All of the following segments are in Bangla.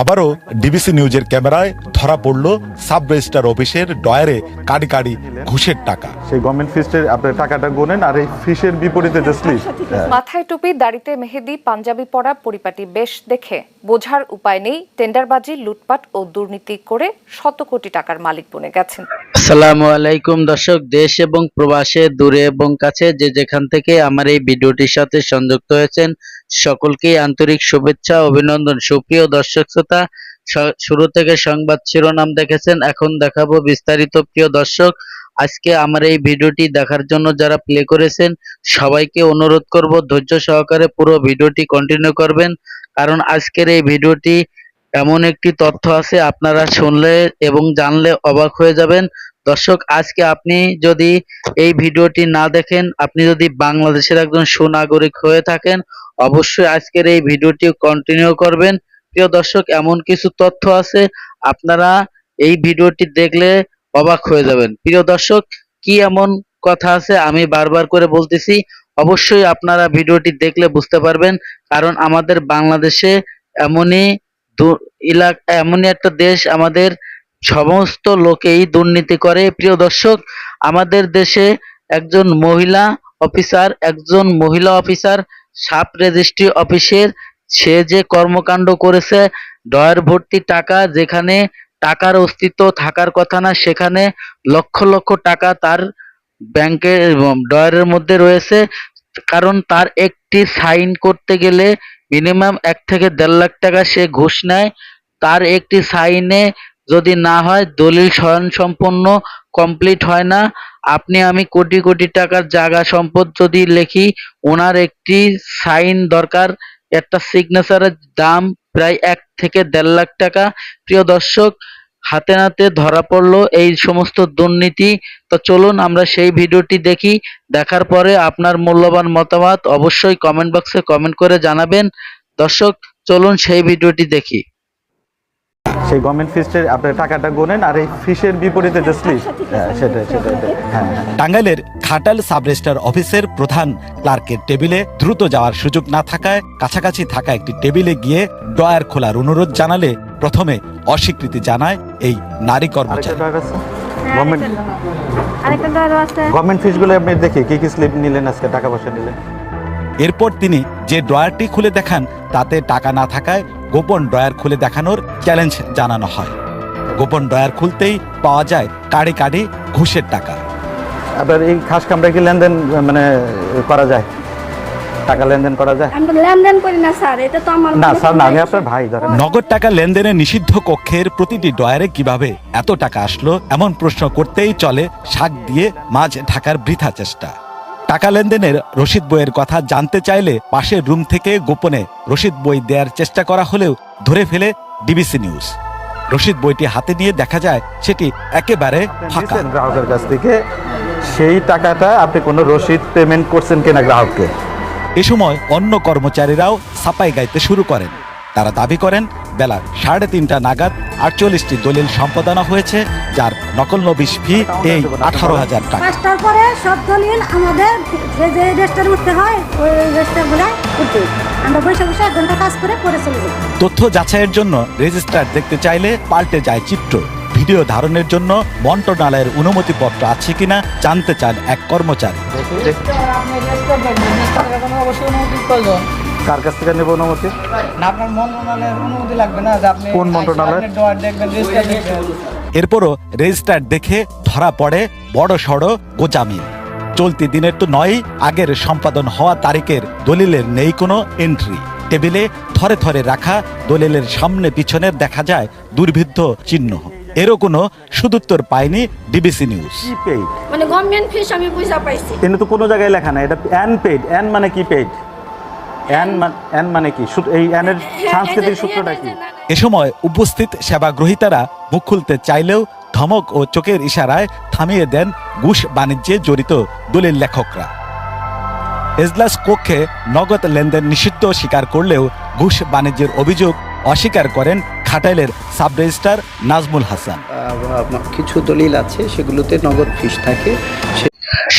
আবারও ডিবিসি নিউজের ক্যামেরায় ধরা পড়ল সাব রেজিস্টার অফিসের ডয়ারে কাড়ি কাড়ি ঘুষের টাকা। সেই গভর্নমেন্ট ফিসের আপনার টাকাটা গোনেন আর এই ফিসের বিপরীতে যে স্লিপ মাথায় টুপি দাড়িতে মেহেদি পাঞ্জাবি পরা পরিপাটি বেশ দেখে বোঝার উপায় নেই। টেন্ডারবাজি লুটপাট ও দুর্নীতি করে শত কোটি টাকার মালিক বনে গেছেন। আসসালামু আলাইকুম দর্শক, দেশ এবং প্রবাসে, দূরে এবং কাছে যে যেখান থেকে আমার এই ভিডিওটির সাথে সংযুক্ত হয়েছেন, সকলকেই আন্তরিক শুভেচ্ছা, অভিনন্দন। সুপ্রিয় দর্শক শ্রোতা শুরু থেকে সংবাদ শিরোনাম দেখেছেন, এখন দেখাবো বিস্তারিত। প্রিয় দর্শক, আজকে আমার এই ভিডিওটি দেখার জন্য যারা প্লে করেছেন, সবাইকে অনুরোধ করব, ধৈর্য সহকারে পুরো ভিডিওটি কন্টিনিউ করবেন। কারণ আজকের এই ভিডিওটি এমন একটি তথ্য আছে, আপনারা শুনলে এবং জানলে অবাক হয়ে যাবেন। দর্শক, আজকে আপনি যদি এই ভিডিওটি না দেখেন, আপনি যদি বাংলাদেশের একজন সুনাগরিক হয়ে থাকেন, অবশ্যই আজকের এই ভিডিওটি কন্টিনিউ করবেন। প্রিয় দর্শক, এমন কিছু তথ্য আছে, আপনারা এই ভিডিওটি দেখলে অবাক হয়ে যাবেন। প্রিয় দর্শক, কি এমন কথা আছে আমি বারবার করে বলতেছি, অবশ্যই আপনারা ভিডিওটি দেখলে বুঝতে পারবেন, কারণ আমাদের বাংলাদেশে এমনই এলাকা এমনই একটা দেশ আমাদের সমস্ত লোকেই দুর্নীতি করে। প্রিয় দর্শক, আমাদের দেশে একজন মহিলা অফিসার, একজন মহিলা অফিসার, সাব রেজিস্ট্রি অফিসের, সে যে কর্মকাণ্ড করেছে, ডয়ার ভর্তি টাকা যেখানে টাকার অস্তিত্ব থাকার কথা না, সেখানে লক্ষ লক্ষ টাকা তার ব্যাংকের ডয়ারের মধ্যে রয়েছে। কারণ তার একটি সাইন করতে গেলে মিনিমাম এক থেকে দেড় লাখ টাকা সে ঘুষ নেয়। তার একটি সাইনে যদি না হয়, দলিল স্বয়ং সম্পন্ন কমপ্লিট হয় না। আপনি আমি কোটি কোটি টাকার জায়গা সম্পদ যদি লেখি, ওনার একটি সাইন দরকার। একটা সিগনেচারের দাম প্রায় এক থেকে দেড় লাখ টাকা। প্রিয় দর্শক হাতে নাতে ধরা পড়ল এই সমস্ত দুর্নীতি। তো চলুন আমরা সেই ভিডিওটি দেখি। দেখার পরে আপনার মূল্যবান মতামত অবশ্যই কমেন্ট বক্সে কমেন্ট করে জানাবেন। দর্শক চলুন সেই ভিডিওটি দেখি। সেই গভর্নমেন্ট ফিসের আপনার টাকাটা গোনেন আর এই ফিসের বিপরীতে যে স্লিপ সেটাই সেটা হ্যাঁ হ্যাঁ। টাঙ্গাইলের খাটাল সাব রেজিস্ট্রার অফিসের প্রধান ক্লার্কের টেবিলে দ্রুত যাওয়ার সুযোগ না থাকায় কাছাকাছি থাকা একটি টেবিলে গিয়ে ডয়ার খোলার অনুরোধ জানালে প্রথমে অস্বীকৃতি জানায় এই নারী কর্মচারী। গভর্নমেন্ট আছে? গভর্নমেন্ট ফিসগুলো আপনি দেখি কি কি স্লিপ নিলেন আজকে টাকা পয়সা নিলেন? এরপর তিনি যে ড্রয়ারটি খুলে দেখান তাতে টাকা না থাকায় গোপন ড্রয়ার খুলে দেখানোর চ্যালেঞ্জ জানানো হয়। গোপন ড্রয়ার খুলতেই পাওয়া যায় কাড়ি কাড়ি ঘুষের টাকা। আবার এই খাস কামরা কি লেনদেন মানে করা যায়? টাকা লেনদেন করা যায়? আমি তো লেনদেন করি না স্যার এটা তো আমার না স্যার না আমি আপনার ভাই ধরেন। নগদ টাকা লেনদেনের নিষিদ্ধ কক্ষের প্রতিটি ডয়ারে কীভাবে এত টাকা আসলো এমন প্রশ্ন করতেই চলে শাক দিয়ে মাছ ঢাকার বৃথা চেষ্টা। টাকা লেনদেনের রসিদ বইয়ের কথা জানতে চাইলে পাশের রুম থেকে গোপনে রসিদ বই দেওয়ার চেষ্টা করা হলেও ধরে ফেলে ডিবিসি নিউজ। রসিদ বইটি হাতে নিয়ে দেখা যায় সেটি একেবারে ফাঁকা। গ্রাহকের কাছ থেকে। সেই টাকাটা আপনি কোনো রসিদ পেমেন্ট করছেন কিনা গ্রাহককে? এ সময় অন্য কর্মচারীরাও সাপাই গাইতে শুরু করেন। তারা দাবি করেন বেলা সাড়ে তিনটা নাগাদ আটচল্লিশটি দলিল সম্পাদনা হয়েছে যার নকল নবিশ ফি এই আঠারো হাজার টাকা। পাঁচটার পরে সব দলিল আমাদের যে যে রেস্টার উঠতে হয় ওই রেস্টারগুলো আমরা বসে বসে এক ঘণ্টা কাজ করে পরে চলে যাই। তথ্য যাচাইয়ের জন্য রেজিস্ট্রার দেখতে চাইলে পাল্টে যায় চিত্র। ভিডিও ধারণের জন্য মন্ত্রণালয়ের অনুমতিপত্র আছে কিনা জানতে চান এক কর্মচারী। রেজিস্টার অবশ্যই প্রয়োজন কার কাছ থেকে নেব অনুমতি? না আপনার মন্ত্রণালয়ের অনুমতি লাগবে না যে আপনি কোন মন্ত্রণালয়? আপনি দেখবেন রেজিস্টার দেখবেন। এরপরও রেজিস্ট্রার দেখে ধরা পড়ে বড় সড় গোজামি চলতি দিনের তো নয় আগের সম্পাদন হওয়া তারিখের দলিলের নেই কোনো এন্ট্রি টেবিলে থরে থরে রাখা দলিলের সামনে পিছনের দেখা যায় দুর্ভিদ্ধ চিহ্ন। এরও কোনো সুদুত্তর পায়নি ডিবিসি নিউজ পেইড মানে গভর্নমেন্ট ফিস আমি পয়সা পাইছি। কিন্তু তো কোনো জায়গায় লেখা নাই এটা অ্যান পেইড অ্যান মানে কি পেইড অ্যান অ্যান মানে কি? এই অ্যানের সাংস্কৃতিক সূত্রটা কি? এ সময় উপস্থিত সেবাগ্রহীতারা মুখ খুলতে চাইলেও ধমক ও চোখের ইশারায় থামিয়ে দেন ঘুষ বাণিজ্যে জড়িত দলিল লেখকরা। এজলাস কক্ষে নগদ লেনদেন নিষিদ্ধ স্বীকার করলেও ঘুষ বাণিজ্যের অভিযোগ অস্বীকার করেন ঘাটাইলের সাব রেজিস্ট্রার নাজমুল হাসান। কিছু দলিল আছে সেগুলোতে নগদ ফিস থাকে।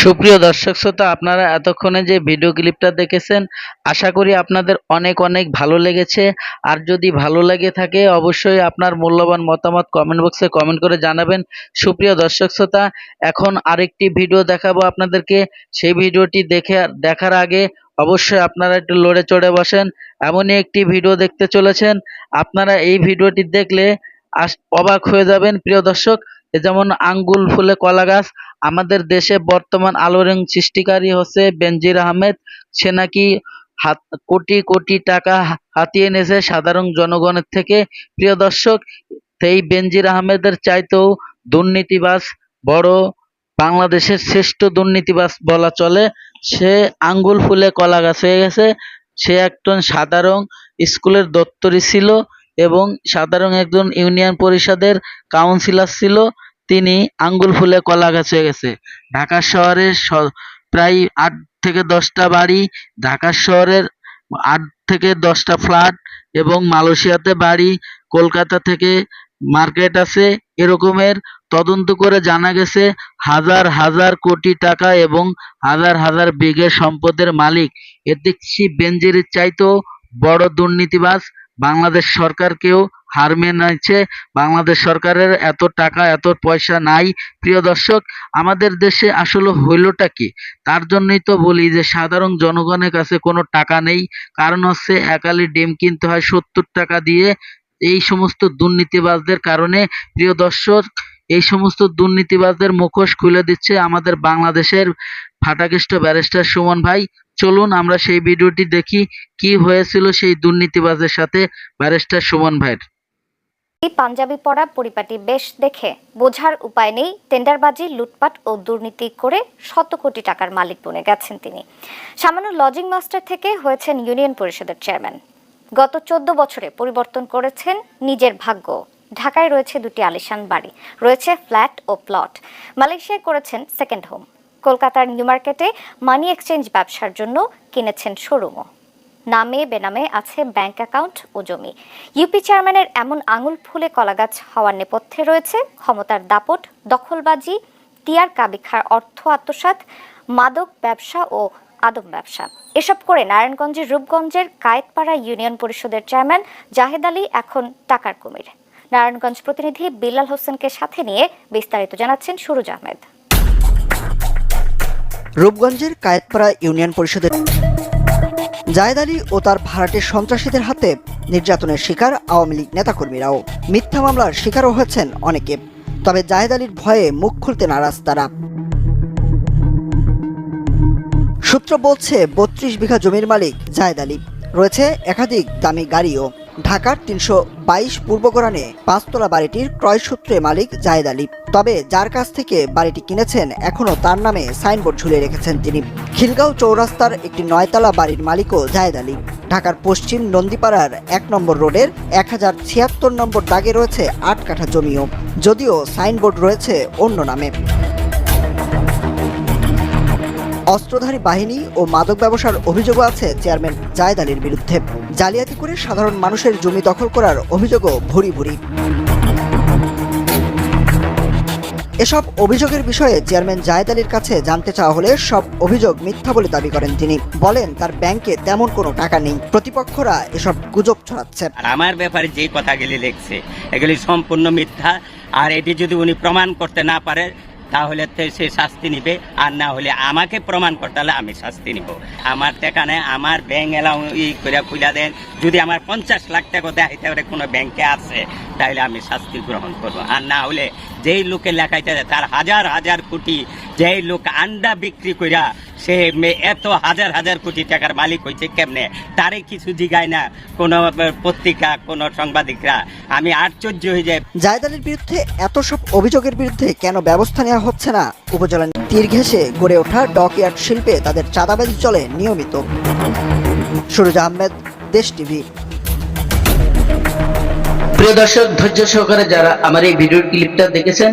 সুপ্রিয় দর্শক শ্রোতা আপনারা এতক্ষণে যে ভিডিও ক্লিপটা দেখেছেন আশা করি আপনাদের অনেক অনেক ভালো লেগেছে। আর যদি ভালো লেগে থাকে অবশ্যই আপনার মূল্যবান মতামত কমেন্ট বক্সে কমেন্ট করে জানাবেন। সুপ্রিয় দর্শক শ্রোতা এখন আরেকটি ভিডিও দেখাবো আপনাদেরকে। সেই ভিডিওটি দেখে দেখার আগে অবশ্যই আপনারা একটু লড়ে চড়ে বসেন, এমনই একটি ভিডিও দেখতে চলেছেন। আপনারা এই ভিডিওটি দেখলে অবাক হয়ে যাবেন, প্রিয় দর্শক। যেমন আঙ্গুল ফুলে কলা গাছ, আমাদের দেশে বর্তমান আলোড়ন সৃষ্টিকারী হচ্ছে বেনজির আহমেদ। সে নাকি হাত, কোটি কোটি টাকা হাতিয়ে এনেছে সাধারণ জনগণের থেকে। প্রিয় দর্শক এই বেনজির আহমেদের চাইতেও দুর্নীতিবাজ, বড় বাংলাদেশের শ্রেষ্ঠ দুর্নীতিবাজ বলা চলে। সে আঙ্গুল ফুলে কলা গাছ হয়ে গেছে। সে একজন সাধারণ স্কুলের দপ্তরি ছিল এবং সাধারণ একজন ইউনিয়ন পরিষদের কাউন্সিলর ছিল। তিনি আঙ্গুল ফুলে কলা গাছ হয়ে গেছে। ঢাকা শহরের স- প্রায় আট থেকে দশটা বাড়ি, ঢাকা শহরের আট থেকে দশটা ফ্ল্যাট এবং মালয়েশিয়াতে বাড়ি, কলকাতা থেকে মার্কেট আছে, এরকমের তদন্ত করে জানা গেছে হাজার হাজার কোটি টাকা এবং হাজার হাজার বিঘে সম্পদের মালিক। এ দেখছি বেনজিরের চাইতেও বড় দুর্নীতিবাজ। বাংলাদেশ সরকারকেও হার মেনাইছে বাংলাদেশ সরকারের এত টাকা, এত পয়সা নাই, প্রিয় দর্শক। আমাদের দেশে আসলে হইলটা কি? তার জন্যই তো বলি যে সাধারণ জনগণের কাছে কোনো টাকা নেই। কারণ হচ্ছে একালি ডিম কিনতে হয় সত্তর টাকা দিয়ে। এই সমস্ত দুর্নীতিবাজদের কারণে, প্রিয় দর্শক, এই সমস্ত দুর্নীতিবাজদের মুখোশ খুলে দিচ্ছে আমাদের বাংলাদেশের ফাটাকেষ্ট ব্যারিস্টার সুমন ভাই। চলুন আমরা সেই ভিডিওটি দেখি, কি হয়েছিল সেই দুর্নীতিবাজের সাথে ব্যারিস্টার সুমন ভাইয়ের। এই পাঞ্জাবি পরা পরিপাটি বেশ দেখে বোঝার উপায় নেই, টেন্ডারবাজি, লুটপাট ও দুর্নীতি করে শত কোটি টাকার মালিক বনে গেছেন তিনি। সামান্য লজিং মাস্টার থেকে হয়েছেন ইউনিয়ন পরিষদের চেয়ারম্যান। গত চোদ্দ বছরে পরিবর্তন করেছেন নিজের ভাগ্য। ঢাকায় রয়েছে দুটি আলিশান বাড়ি, রয়েছে ফ্ল্যাট ও প্লট। মালয়েশিয়ায় করেছেন সেকেন্ড হোম। কলকাতার নিউ মার্কেটে মানি এক্সচেঞ্জ ব্যবসার জন্য কিনেছেন শোরুমও। নামে বেনামে আছে ব্যাংক অ্যাকাউন্ট ও জমি। ইউপি চেয়ারম্যানের এমন আঙুল ফুলে কলাগাছ হওয়ার নেপথ্যে রয়েছে ক্ষমতার দাপট, দখলবাজি, টিয়ার কাবিখার অর্থ আত্মসাৎ, মাদক ব্যবসা ও আদম ব্যবসা। এসব করে নারায়ণগঞ্জের রূপগঞ্জের কায়েতপাড়া ইউনিয়ন পরিষদের চেয়ারম্যান জাহেদ আলী এখন টাকার কুমির। নারায়ণগঞ্জ প্রতিনিধি বিল্লাল হোসেনকে সাথে নিয়ে বিস্তারিত জানাচ্ছেন সুরুজ আহমেদ। রূপগঞ্জের কায়েতপাড়া ইউনিয়ন পরিষদের জায়েদ আলী ও তার ভাড়াটের সন্ত্রাসীদের হাতে নির্যাতনের শিকার আওয়ামী লীগ নেতাকর্মীরাও। মিথ্যা মামলার শিকারও হয়েছেন অনেকে। তবে জায়েদ আলীর ভয়ে মুখ খুলতে নারাজ তারা। সূত্র বলছে, বত্রিশ বিঘা জমির মালিক জায়েদ আলী। রয়েছে একাধিক দামি গাড়িও। ঢাকার তিনশো বাইশ পূর্বগরানে পাঁচতলা বাড়িটির ক্রয়সূত্রে মালিক জায়েদ আলী। তবে যার কাছ থেকে বাড়িটি কিনেছেন, এখনও তার নামে সাইনবোর্ড ঝুলিয়ে রেখেছেন তিনি। খিলগাঁও চৌরাস্তার একটি নয়তলা বাড়ির মালিকও জায়েদ আলী। ঢাকার পশ্চিম নন্দীপাড়ার এক নম্বর রোডের এক হাজার ছিয়াত্তর নম্বর দাগে রয়েছে আট কাঠা জমিও। যদিও সাইনবোর্ড রয়েছে অন্য নামে। অস্ত্রধারী বাহিনী ও মাদক ব্যবসার অভিযোগও আছে চেয়ারম্যান জায়েদ আলীর বিরুদ্ধে। জালিয়াতি করে সাধারণ মানুষের জমি দখল করার অভিযোগও ভুরি ভুরি। এসব অভিযোগের বিষয়ে চেয়ারম্যান জায়েদ আলীর কাছে জানতে চাওয়া হলে সব অভিযোগ মিথ্যা বলে দাবি করেন তিনি। বলেন, তার ব্যাংকে তেমন কোনো টাকা নেই। প্রতিপক্ষরা এসব গুজব ছড়াচ্ছে। আর আমার ব্যাপারে যে কথাগুলি লিখছে, এগুলি সম্পূর্ণ মিথ্যা। আর এটি যদি উনি প্রমাণ করতে না পারে তাহলে সে শাস্তি নিবে, আর না হলে আমাকে প্রমাণ করতে হলে আমি শাস্তি নিব। আমার টেকানে আমার ব্যাংক এলাও ই করে খুলে দেন, যদি আমার পঞ্চাশ লাখ টাকা দেখাইতে পারে কোনো ব্যাংকে আছে তাহলে আমি শাস্তি গ্রহণ করব। আর না হলে যেই লোকে লেখাইতে তার হাজার হাজার কোটি যেই লোক আন্ডা বিক্রি কইরা সে এত হাজার হাজার কোটি টাকার মালিক হয়েছে কেমনে? তারে কিছু জিগায় না। কোনো পত্রিকা কোনো সাংবাদিকরা। আমি আশ্চর্য হয়ে যাই। জায়েদ আলীর বিরুদ্ধে এত সব অভিযোগের বিরুদ্ধে কেন ব্যবস্থা নেওয়া হচ্ছে না? উপজেলা তীর ঘেঁষে গড়ে ওঠা ডকইয়ার্ড শিল্পে তাদের চাঁদাবাজি চলে নিয়মিত। সুরজ আহমেদ দেশ টিভি। প্রিয় দর্শক ধৈর্য সহকারে যারা আমার এই ভিডিও ক্লিপটা দেখেছেন